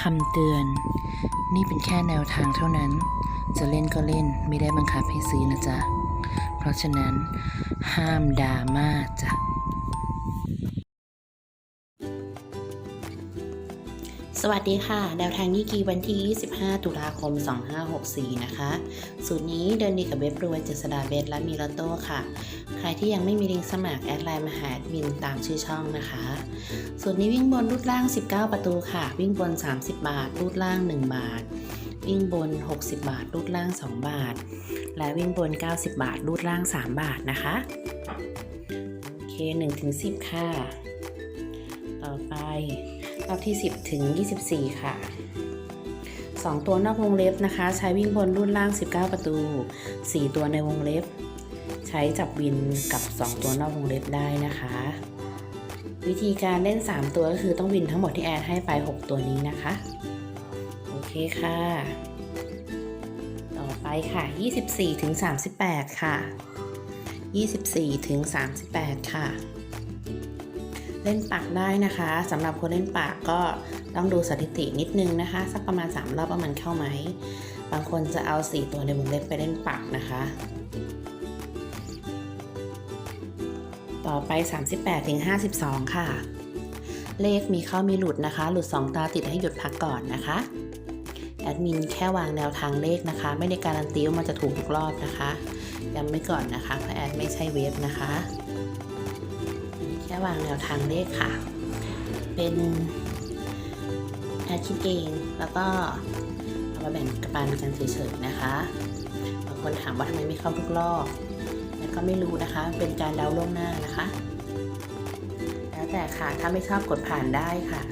คำเตือน นี่เป็นแค่แนวทางเท่านั้น จะเล่นก็เล่นไม่ได้บังคับให้ซื้อนะจ๊ะ เพราะฉะนั้น ห้ามดราม่าจ้ะ วัสดีค่ะ แนวทางยี่กีวันที่ 25 ตุลาคม 2564 นะคะ สูตรนี้เดินดีกับเว็บรวยเจษดาเบสและมีลอตโต้ค่ะ ใครที่ยังไม่มีลิงก์สมัคร แอดไลน์มาหาแอดมินตามชื่อช่องนะคะ สูตรนี้วิ่งบนรูดล่าง 19 ประตูค่ะ วิ่งบน 30 บาท รูดล่าง 1 บาท วิ่งบน 60 บาท รูดล่าง 2 บาท และวิ่งบน 90 บาท รูดล่าง 3 บาทนะคะ โอเค1-10 ค่ะ ต่อไป รอบที่ 10 ถึง 24 ค่ะ 2 ตัวนอกวงเล็บนะคะ ใช้วิ่งบนรุ่นล่าง 19 ประตู 4 ตัวในวงเล็บ ใช้จับวินกับ 2 ตัวนอกวงเล็บได้นะคะ วิธีการเล่น 3 ตัวก็คือต้องวินทั้งหมดที่แอดให้ไป 6 ตัวนี้นะคะ โอเคค่ะ ต่อไปค่ะ 24ถึง38 ค่ะ 24ถึง38 ค่ะ เล่นปากได้นะคะสำหรับคนเล่นปากก็ต้องดูสถิตินิดนึงนะคะ สักประมาณ 3 รอบว่ามันเข้าไหม บางคนจะเอา 4 ตัวในวงเล็บไปเล่นปากนะคะ ต่อไป 38ถึง52 ค่ะ เลขมีเข้ามีหลุดนะคะ หลุด 2 ตาติดให้หยุดพักก่อนนะคะแอดมินแค่วางแนวทางเลขนะคะ ไม่ได้การันตีว่ามันจะถูกทุกรอบนะคะย้ำไว้ก่อนนะคะเพราะแอดไม่ใช่เวฟนะคะ แค่วางแนวทางเลขค่ะ เป็นแอดคิดเองแล้วก็เอามาแบ่งกระปันกันเฉยๆนะคะบางคนถามว่าทำไมไม่เข้าทุกรอบแล้วก็ไม่รู้นะคะเป็นการเดาล่วงหน้านะคะ แล้วแต่ค่ะถ้าไม่ชอบกดผ่านได้ค่ะ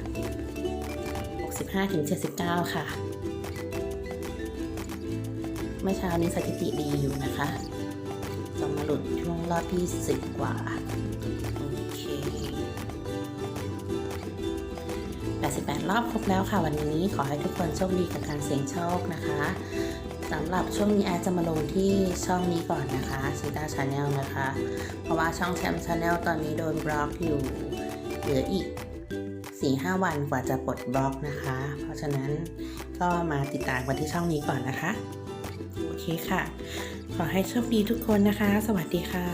65-79 ค่ะเมื่อเช้านี้สถิติดีอยู่นะคะจะมาหลุดช่วงรอบที่10กว่า 88 รอบครบแล้วค่ะ วันนี้ขอให้ทุกคนโชคดีกับการเสี่ยงโชคนะคะสำหรับช่วงนี้แอดจะมาลงที่ช่องนี้ก่อนนะคะซีตาชาแนลนะคะ เพราะว่าช่องแชมป์ชาแนลตอนนี้โดนบล็อกอยู่ เหลืออีก 4-5 วันกว่าจะปลดบล็อกนะคะ เพราะฉะนั้นก็มาติดตามกันที่ช่องนี้ก่อนนะคะ โอเคค่ะ ขอให้โชคดีทุกคนนะคะ สวัสดีค่ะ